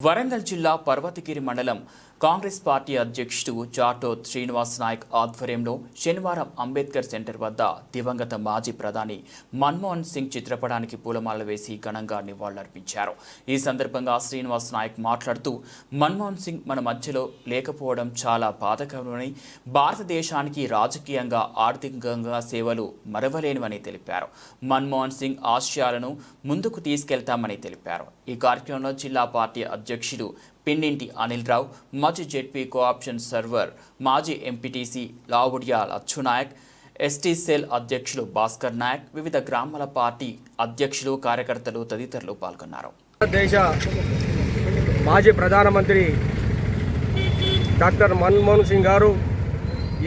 వరంగల్ జిల్లా పర్వతగిరి మండలం కాంగ్రెస్ పార్టీ అధ్యక్షుడు జాటో శ్రీనివాస్ నాయక్ ఆధ్వర్యంలో శనివారం అంబేద్కర్ సెంటర్ వద్ద దివంగత మాజీ ప్రధాని మన్మోహన్ సింగ్ చిత్రపటానికి పూలమాల వేసి ఘనంగా నివాళులర్పించారు. ఈ సందర్భంగా శ్రీనివాస్ నాయక్ మాట్లాడుతూ మన్మోహన్ సింగ్ మన మధ్యలో లేకపోవడం చాలా బాధకరమని భారతదేశానికి రాజకీయంగా ఆర్థికంగా సేవలు మరవలేనివని తెలిపారు. మన్మోహన్ సింగ్ ఆశయాలను ముందుకు తీసుకెళ్తామని తెలిపారు. ఈ కార్యక్రమంలో జిల్లా పార్టీ అధ్యక్షుడు పిన్నింటి అనిల్ రావు మాజీ జెడ్పీ కోఆప్షన్ సర్వర్ మాజీ MPTC Lavudiyal Achchunayak ST cell అధ్యక్షులు భాస్కర్ నాయక్ వివిధ గ్రామాల పార్టీ అధ్యక్షులు కార్యకర్తలు తదితరులు పాల్గొన్నారు. దేశ మాజీ ప్రధానమంత్రి డాక్టర్ మన్మోహన్ సింగ్ గారు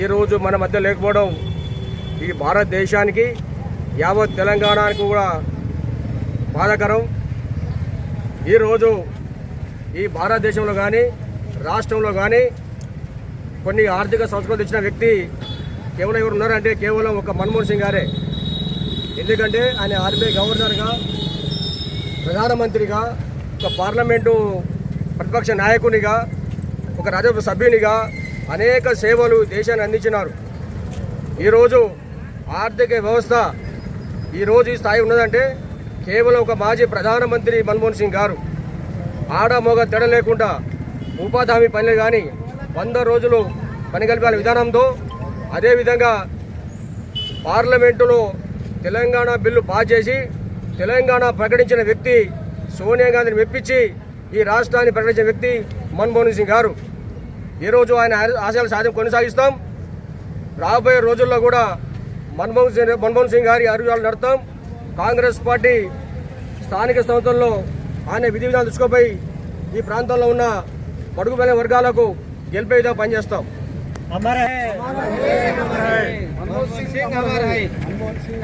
ఈరోజు మన మధ్య లేకపోవడం ఈ భారతదేశానికి యావత్ తెలంగాణకు కూడా బాధాకరం. ఈరోజు ఈ భారతదేశంలో కానీ రాష్ట్రంలో కానీ కొన్ని ఆర్థిక సంస్కృతి ఇచ్చిన వ్యక్తి కేవలం ఎవరు ఉన్నారంటే కేవలం ఒక మన్మోహన్ సింగ్ గారే. ఎందుకంటే ఆయన ఆర్బీఐ గవర్నర్గా ప్రధానమంత్రిగా ఒక పార్లమెంటు ప్రతిపక్ష నాయకునిగా ఒక రాజ్యసభ సభ్యునిగా అనేక సేవలు దేశాన్ని అందించినారు. ఈరోజు ఆర్థిక వ్యవస్థ ఈరోజు ఈ స్థాయి ఉన్నదంటే కేవలం ఒక మాజీ ప్రధానమంత్రి మన్మోహన్ సింగ్ గారు. ఆడ మోగ తెడ లేకుండా ఉపాధి హామీ పనులు కానీ వంద రోజులు పని కల్పాల విధానంతో అదేవిధంగా పార్లమెంటులో తెలంగాణ బిల్లు పాస్ చేసి తెలంగాణ ప్రకటించిన వ్యక్తి సోనియా గాంధీని మెప్పించి ఈ రాష్ట్రాన్ని ప్రకటించిన వ్యక్తి మన్మోహన్ సింగ్ గారు. ఈరోజు ఆయన ఆశయాలు సాధ్యం కొనసాగిస్తాం. రాబోయే రోజుల్లో కూడా మన్మోహన్ సింగ్ మన్మోహన్ సింగ్ గారి అడుగుజాలు నడతాం కాంగ్రెస్ పార్టీ స్థానిక సంస్థల్లో ఆయన విధి విధాలు తీసుకుపోయి ఈ ప్రాంతంలో ఉన్న బడుగు బలైన వర్గాలకు గెలిపే విధంగా పనిచేస్తాం